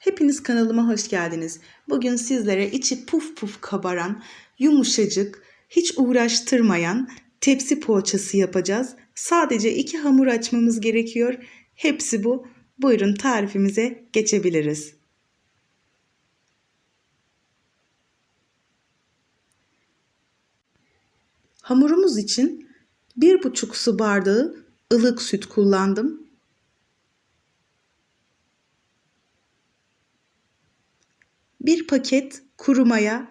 Hepiniz kanalıma hoş geldiniz. Bugün sizlere içi puf puf kabaran, yumuşacık, hiç uğraştırmayan tepsi poğaçası yapacağız. Sadece iki hamur açmamız gerekiyor. Hepsi bu. Buyurun tarifimize geçebiliriz. Hamurumuz için bir buçuk su bardağı ılık süt kullandım. Bir paket kuru maya,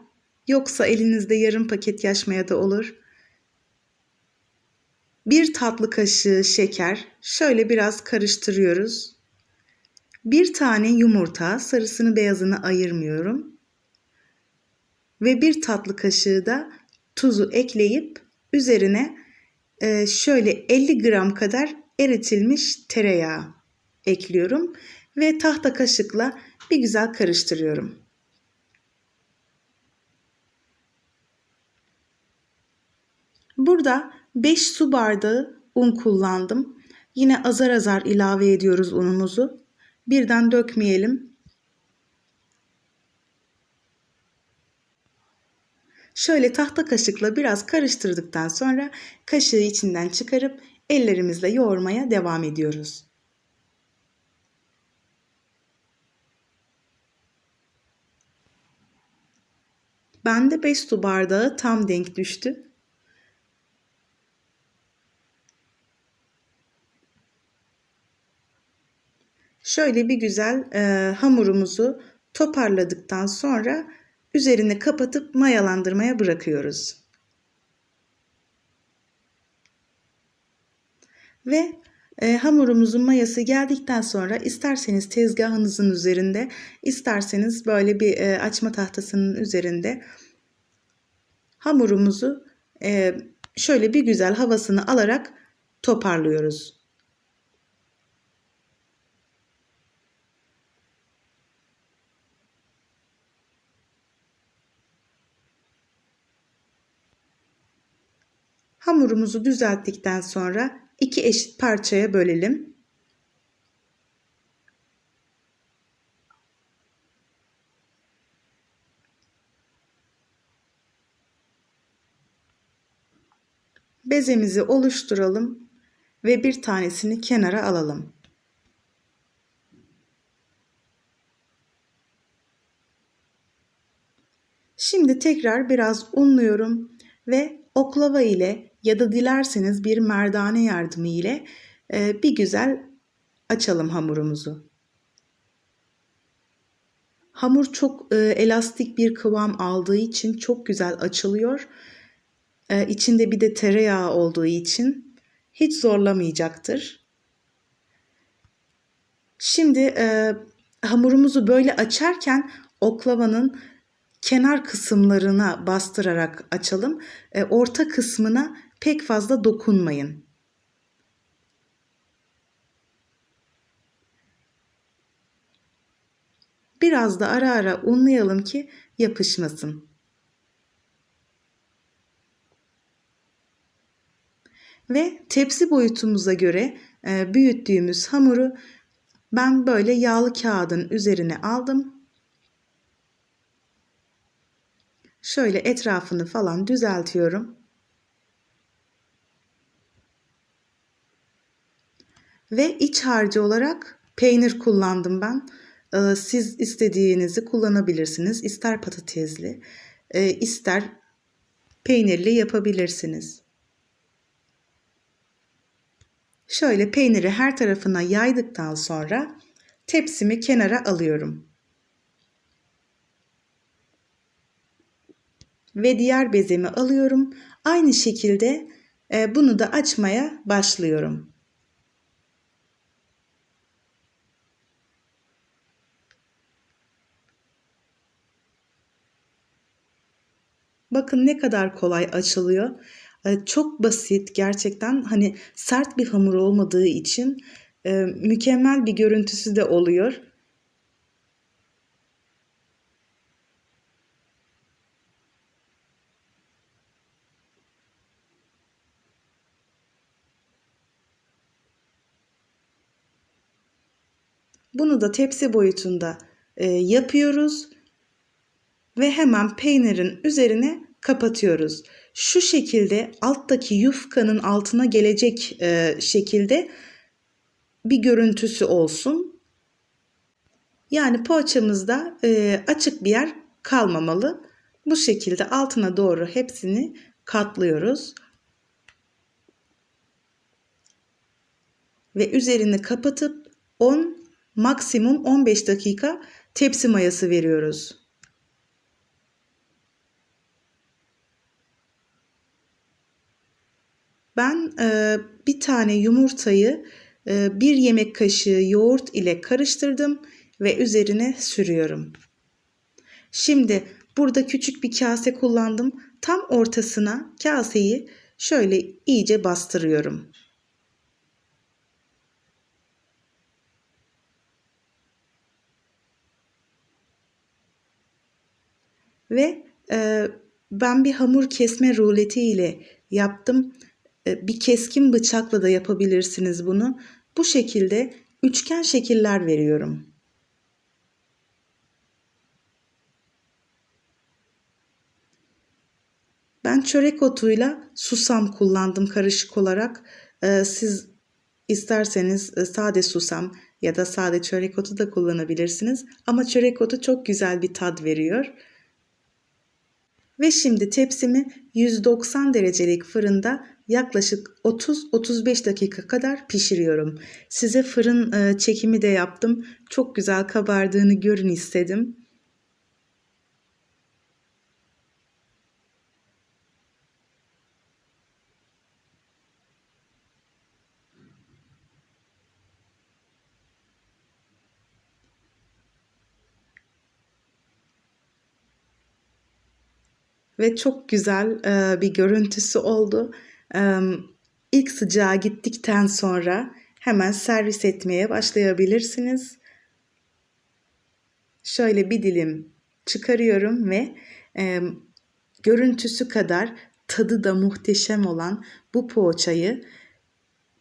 yoksa elinizde yarım paket yaş maya da olur. Bir tatlı kaşığı şeker, şöyle biraz karıştırıyoruz. Bir tane yumurta, sarısını beyazını ayırmıyorum. Ve bir tatlı kaşığı da tuzu ekleyip üzerine e, şöyle 50 gram kadar eritilmiş tereyağı ekliyorum ve tahta kaşıkla bir güzel karıştırıyorum. Burada 5 su bardağı un kullandım. Yine azar azar ilave ediyoruz unumuzu. Birden dökmeyelim. Şöyle tahta kaşıkla biraz karıştırdıktan sonra kaşığı içinden çıkarıp ellerimizle yoğurmaya devam ediyoruz. Bende 5 su bardağı tam denk düştü. Şöyle bir güzel e, hamurumuzu toparladıktan sonra üzerine kapatıp mayalandırmaya bırakıyoruz. Ve e, hamurumuzun mayası geldikten sonra isterseniz tezgahınızın üzerinde, isterseniz böyle bir e, açma tahtasının üzerinde hamurumuzu e, şöyle bir güzel havasını alarak toparlıyoruz. Hamurumuzu düzelttikten sonra iki eşit parçaya bölelim. Bezemizi oluşturalım ve bir tanesini kenara alalım. Şimdi tekrar biraz unluyorum ve oklava ile ya da dilerseniz bir merdane yardımı ile e, bir güzel açalım hamurumuzu. Hamur çok e, elastik bir kıvam aldığı için çok güzel açılıyor. E, içinde bir de tereyağı olduğu için hiç zorlamayacaktır. Şimdi e, hamurumuzu böyle açarken oklavanın kenar kısımlarına bastırarak açalım. E, orta kısmına pek fazla dokunmayın. Biraz da ara ara unlayalım ki yapışmasın. Ve tepsi boyutumuza göre e, büyüttüğümüz hamuru ben böyle yağlı kağıdın üzerine aldım. Şöyle etrafını falan düzeltiyorum. Ve iç harcı olarak peynir kullandım ben. Ee, siz istediğinizi kullanabilirsiniz. İster patatesli, e, ister peynirli yapabilirsiniz. Şöyle peyniri her tarafına yaydıktan sonra tepsimi kenara alıyorum. Ve diğer bezemi alıyorum. Aynı şekilde e, bunu da açmaya başlıyorum. Bakın ne kadar kolay açılıyor. Çok basit gerçekten hani sert bir hamur olmadığı için mükemmel bir görüntüsü de oluyor. Bunu da tepsi boyutunda e, yapıyoruz ve hemen peynirin üzerine kapatıyoruz. Şu şekilde alttaki yufkanın altına gelecek e, şekilde bir görüntüsü olsun. Yani poğaçamızda e, açık bir yer kalmamalı. Bu şekilde altına doğru hepsini katlıyoruz. Ve üzerini kapatıp 10 maksimum 15 dakika tepsi mayası veriyoruz. Ben e, bir tane yumurtayı e, bir yemek kaşığı yoğurt ile karıştırdım ve üzerine sürüyorum. Şimdi burada küçük bir kase kullandım. Tam ortasına kaseyi şöyle iyice bastırıyorum. Ve e, ben bir hamur kesme ruleti ile yaptım. E, bir keskin bıçakla da yapabilirsiniz bunu. Bu şekilde üçgen şekiller veriyorum. Ben çörek otuyla susam kullandım karışık olarak. Ee, siz isterseniz e, sade susam ya da sade çörek otu da kullanabilirsiniz. Ama çörek otu çok güzel bir tad veriyor. Ve şimdi tepsimi 190 derecelik fırında yaklaşık 30-35 dakika kadar pişiriyorum. Size fırın çekimi de yaptım. Çok güzel kabardığını görün istedim. Ve çok güzel e, bir görüntüsü oldu. E, ilk sıcağı gittikten sonra hemen servis etmeye başlayabilirsiniz. Şöyle bir dilim çıkarıyorum ve e, görüntüsü kadar tadı da muhteşem olan bu poğaçayı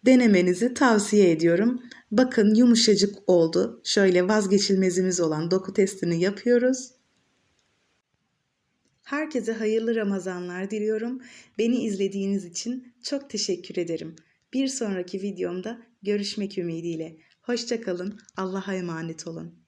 denemenizi tavsiye ediyorum. Bakın yumuşacık oldu. Şöyle vazgeçilmezimiz olan doku testini yapıyoruz. Herkese hayırlı Ramazanlar diliyorum. Beni izlediğiniz için çok teşekkür ederim. Bir sonraki videomda görüşmek ümidiyle. Hoşçakalın. Allah'a emanet olun.